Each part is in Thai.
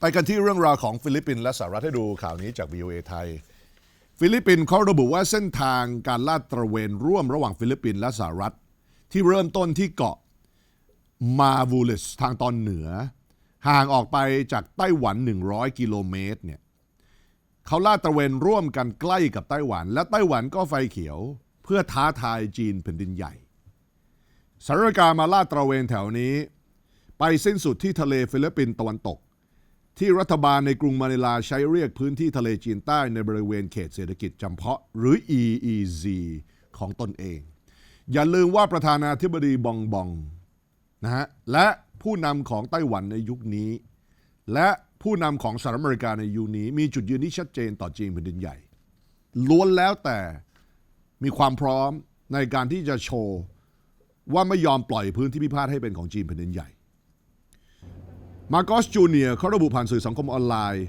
ไปกันที่เรื่องราวของฟิลิปปินส์และสหรัฐให้ดูข่าวนี้จาก VOA ไทย ฟิลิปปินส์เขาระบุว่าเส้นทางการลาดตระเวนร่วมระหว่างฟิลิปปินส์และสหรัฐ ที่เริ่มต้นที่เกาะมาวูลิสทางตอนเหนือ ห่างออกไปจากไต้หวัน 100 กิโลเมตรเนี่ยเขาลาดตระเวนร่วมกันใกล้กับไต้หวัน และไต้หวันก็ไฟเขียว เพื่อท้าทายจีนแผ่นดินใหญ่สหรัฐมริกามาลาดตระเวนแถวนี้ ไปสิ้นสุดที่ทะเลฟิลิปปินส์ตะวันตก ที่รัฐบาลในกรุงมะนิลาใช้เรียกพื้นที่ทะเลจีนใต้ในบริเวณเขตเศรษฐกิจจำเพาะ หรือ EEZ ของตนเอง อย่าลืมว่าประธานาธิบดีบองบองนะฮะและผู้นำของไต้หวันในยุคนี้ และผู้นำของสหรัฐอเมริกาในยุคนี้ มีจุดยืนที่ชัดเจนต่อจีนแผ่นดินใหญ่ ล้วนแล้วแต่มีความพร้อมในการที่จะโชว์ว่าไม่ยอมปล่อยพื้นที่พิพาทให้เป็นของจีนแผ่นดินใหญ่ มาโกสจูเนียเขาระบุผ่านสื่อสังคมออนไลน์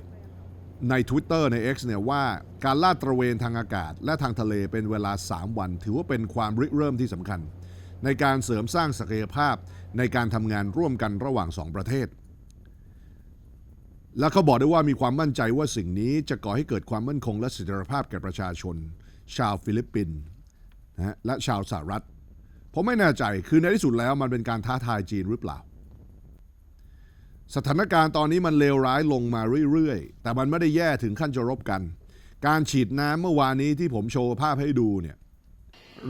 ใน Twitter ใน X เนี่ยว่าการลาดตระเวนทางอากาศ และทางทะเลเป็นเวลา 3 วัน ถือว่าเป็นความริเริ่มที่สำคัญ ในการเสริมสร้างศักยภาพในการทำงานร่วมกันระหว่าง 2 ประเทศ และเขาบอกได้ว่ามีความมั่นใจว่าสิ่งนี้จะก่อให้เกิดความมั่นคงและเสถียรภาพแก่ประชาชน ชาวฟิลิปปินส์นะและชาวสหรัฐผมไม่แน่ใจคือในที่สุดแล้วมันเป็นการท้าทายจีนหรือเปล่า สถานการณ์ตอนนี้มันเลวร้ายลงมาเรื่อยๆ แต่มันไม่ได้แย่ถึงขั้นจะรบกัน การฉีดน้ำเมื่อวานนี้ที่ผมโชว์ภาพให้ดูเนี่ย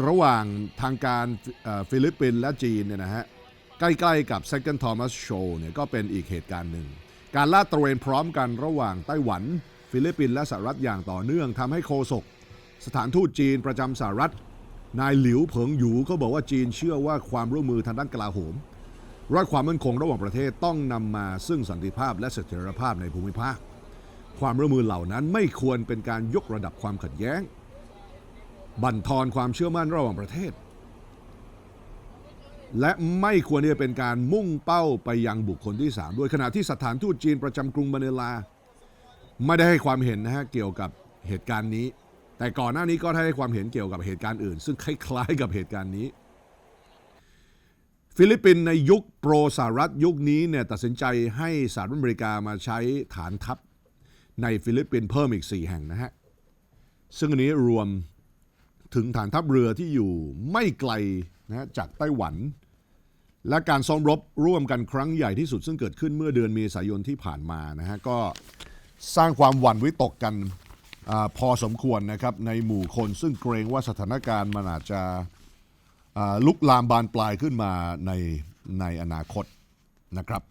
ระหว่างทางการฟิลิปปินส์และจีนเนี่ยนะฮะ ใกล้ๆกับ Second Thomas Show เนี่ยก็เป็นอีกเหตุการณ์หนึ่ง การลาดตระเวนพร้อมกันระหว่างไต้หวัน ฟิลิปปินส์และสหรัฐอย่างต่อเนื่องทำให้โฆษกสถานทูตจีนประจำสหรัฐ นายหลิวเผิงหยูก็บอกว่าจีนเชื่อว่าความร่วมมือทางด้านกลาโหม และความมั่นคงระหว่างประเทศต้องนำมาซึ่งสันติภาพและเสถียรภาพในภูมิภาค ความร่วมมือเหล่านั้นไม่ควรเป็นการยกระดับความขัดแย้ง บั่นทอนความเชื่อมั่นระหว่างประเทศ และไม่ควรที่จะเป็นการมุ่งเป้าไปยังบุคคลที่สามด้วยขณะที่สถานทูตจีนประจำกรุงมะนิลา ไม่ได้ให้ความเห็นนะฮะเกี่ยวกับเหตุการณ์นี้ แต่ก่อนหน้านี้ก็ได้ให้ความเห็นเกี่ยวกับเหตุการณ์อื่น ซึ่งคล้ายๆกับเหตุการณ์นี้ ฟิลิปปินส์ในยุคโปรสหรัฐยุคนี้เนี่ยตัดสินใจให้สหรัฐอเมริกามาใช้ฐานทัพในฟิลิปปินส์เพิ่มอีก 4 แห่งนะฮะ ซึ่งอันนี้รวมถึงฐานทัพเรือที่อยู่ไม่ไกลนะฮะจากไต้หวัน และการซ้อมรบร่วมกันครั้งใหญ่ที่สุดซึ่งเกิดขึ้นเมื่อเดือนเมษายนที่ผ่านมานะฮะ ก็สร้างความหวั่นวิตกกันอพอสมควรนะครับในหมู่คนซึ่งเกรงว่าสถานการณ์มันอาจจะ ลุกลามบานปลายขึ้นมาในในอนาคตนะครับ